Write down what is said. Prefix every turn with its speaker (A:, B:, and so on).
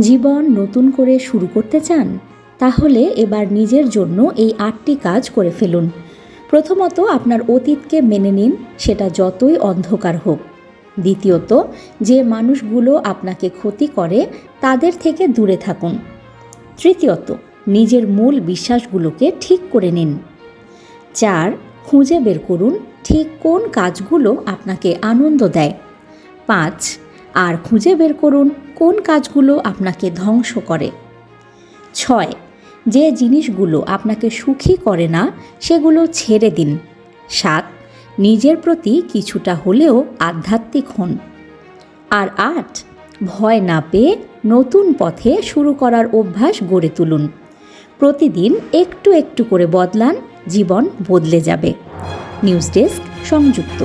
A: জীবন নতুন করে শুরু করতে চান, তাহলে এবার নিজের জন্য এই আটটি কাজ করে ফেলুন। প্রথমত আপনার অতীতকে মেনে নিন, সেটা যতই অন্ধকার হোক। দ্বিতীয়ত, যে মানুষগুলো আপনাকে ক্ষতি করে, তাদের থেকে দূরে থাকুন। তৃতীয়ত, নিজের মূল বিশ্বাসগুলোকে ঠিক করে নিন। চার, খুঁজে বের করুন ঠিক কোন কাজগুলো আপনাকে আনন্দ দেয়। পাঁচ আর খুঁজে বের করুন কোন কাজগুলো আপনাকে ধ্বংস করে। ছয়, যে জিনিসগুলো আপনাকে সুখী করে না, সেগুলো ছেড়ে দিন। সাত, নিজের প্রতি কিছুটা হলেও আধ্যাত্মিক হন। আর আট, ভয় না পেয়ে নতুন পথে শুরু করার অভ্যাস গড়ে তুলুন। প্রতিদিন একটু একটু করে বদলান, জীবন বদলে যাবে। নিউজ ডেস্ক সংযুক্ত।